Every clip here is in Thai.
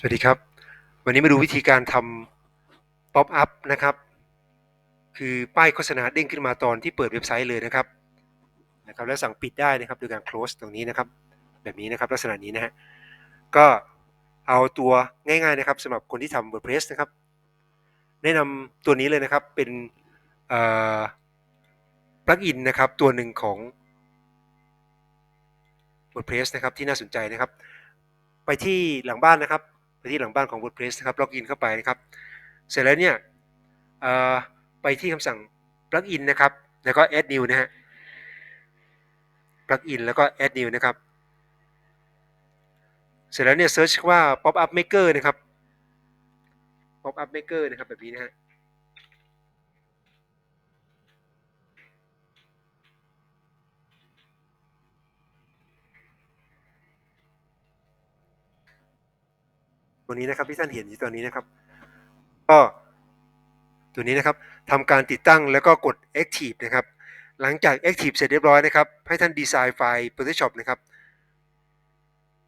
สวัสดีครับ วันนี้มาดูวิธีการทำป๊อปอัพนะครับ คือป้ายโฆษณาเด้งขึ้นมาตอนที่เปิดเว็บไซต์เลยนะครับนะครับ แล้วสั่งปิดได้นะครับโดยการ close ตรงนี้นะครับ แบบนี้นะครับ ลักษณะนี้นะฮะก็เอาตัวง่ายๆนะครับสำหรับคนที่ทำ WordPress นะครับ แนะนำตัวนี้เลยนะครับเป็นปลั๊กอินนะครับ ตัวหนึ่งของ WordPress นะครับที่น่าสนใจนะครับ ไปที่หลังบ้านนะครับ ไปที่หลังบ้านของ WordPress นะครับล็อกอินเข้าไปนะครับ เสร็จแล้วเนี่ยไปที่คำสั่ง plugin นะครับ แล้วก็ add new นะฮะ plugin แล้วก็ add new นะครับ เสร็จแล้วเนี่ย search ว่า pop up maker นะครับ pop up maker นะครับแบบนี้นะฮะ ตัวนี้นะครับที่ท่านเห็นอยู่ตอนนี้นะครับ ก็ตัวนี้นะครับทำการติดตั้งแล้วก็กด Active นะครับ หลังจาก Active เสร็จเรียบร้อยนะครับ ให้ท่านดีไซน์ไฟล์ Photoshop นะครับ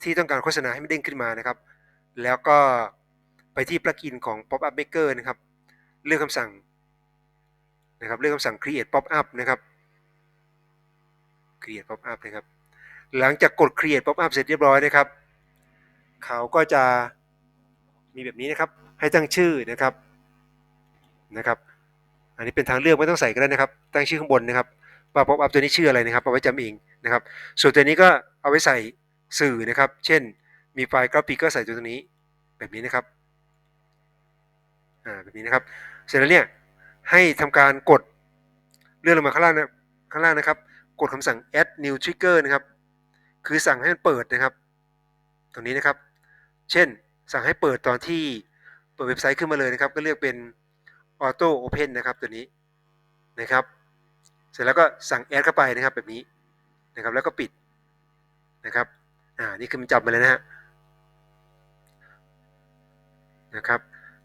ที่ต้องการโฆษณาให้มันเด้งขึ้นมานะครับ แล้วก็ไปที่ plugin ของ Pop Up Maker นะครับ เลือกคำสั่งนะครับ เลือกคำสั่ง Create Pop Up นะครับ Create Pop Up นะครับ หลังจากกด Create Pop Up เสร็จเรียบร้อยนะครับ เขาก็จะ มีแบบนี้นะครับให้ตั้งชื่อนะครับนะครับ อันนี้เป็นทางเลือกไม่ต้องใส่ก็ได้นะครับ ตั้งชื่อข้างบนนะครับว่า pop up ตัวนี้ชื่ออะไรนะครับเอาไว้จำเองนะครับ ส่วนตัวนี้ก็เอาไว้ใส่สื่อนะครับ เช่น มีไฟล์กราฟิกก็ใส่ตัวนี้แบบนี้นะครับอ่าแบบนี้นะครับ เสร็จแล้วเนี่ยให้ทำการกดเลื่อนลงมาข้างล่างนะข้างล่างนะครับ กดคำสั่ง add new trigger นะครับ คือสั่งให้มันเปิดนะครับ ตรงนี้นะครับ เช่น สั่งให้เปิดตอนที่เปิดเว็บไซต์ขึ้นมาเลยนะครับ ก็เลือกเป็น Auto Open นะครับตัวนี้นะครับ เสร็จแล้วก็สั่ง Add เข้าไปนะครับแบบนี้นะครับแล้วก็ปิดนะครับอ่านี่คือมันจับมาเลยนะฮะนะครับ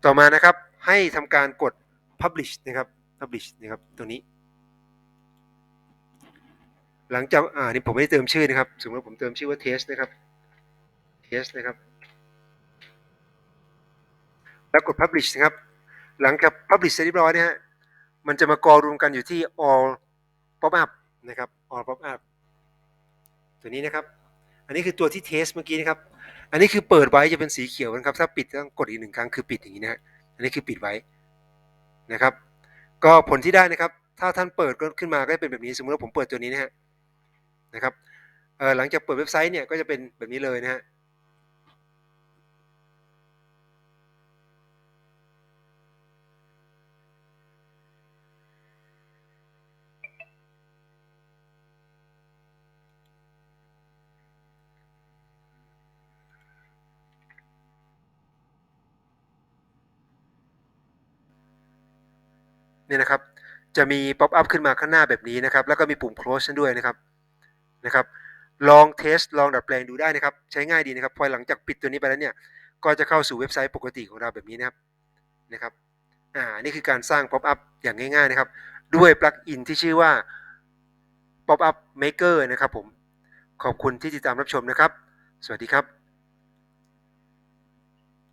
ต่อมานะครับให้ทำการกด Publish นะครับ Publish นะครับตัวนี้ หลังจากอ่านี่ผมไม่ได้เติมชื่อนะครับ สมมติผมเติมชื่อว่า Test นะครับ Test นะครับ แล้วกด Publish นะครับ หลังจาก Publish เสร็จเรียบร้อยนะฮะมันจะมากอรวมกันอยู่ที่ All Pop Up นะครับ All Pop Up ตัวนี้นะครับ อันนี้คือตัวที่เทสเมื่อกี้นะครับ อันนี้คือเปิดไว้จะเป็นสีเขียวนะครับ ถ้าปิดต้องกดอีกหนึ่งครั้งคือปิดอย่างนี้นะฮะอันนี้คือปิดไว้นะครับ ก็ผลที่ได้นะครับ ถ้าท่านเปิดขึ้นมาก็จะเป็นแบบนี้สมมติว่าผมเปิดตัวนี้นะฮะนะครับหลังจากเปิดเว็บไซต์เนี่ยก็จะเป็นแบบนี้เลยนะฮะ เนี่ยนะครับจะมีป๊อปอัพขึ้นมาข้างหน้าแบบนี้นะครับแล้วก็มีปุ่ม close ด้วยนะครับนะครับลองเทสลองดัดแปลงดูได้นะครับ ใช้ง่ายดีนะครับ พอหลังจากปิดตัวนี้ไปแล้วเนี่ยก็จะเข้าสู่เว็บไซต์ปกติของเราแบบนี้นะครับนะครับอ่านี่คือการสร้างป๊อปอัพอย่างง่ายๆนะครับ ด้วยปลั๊กอินที่ชื่อว่า Pop Up Maker นะครับผมขอบคุณที่ติดตามรับชมนะครับ สวัสดีครับ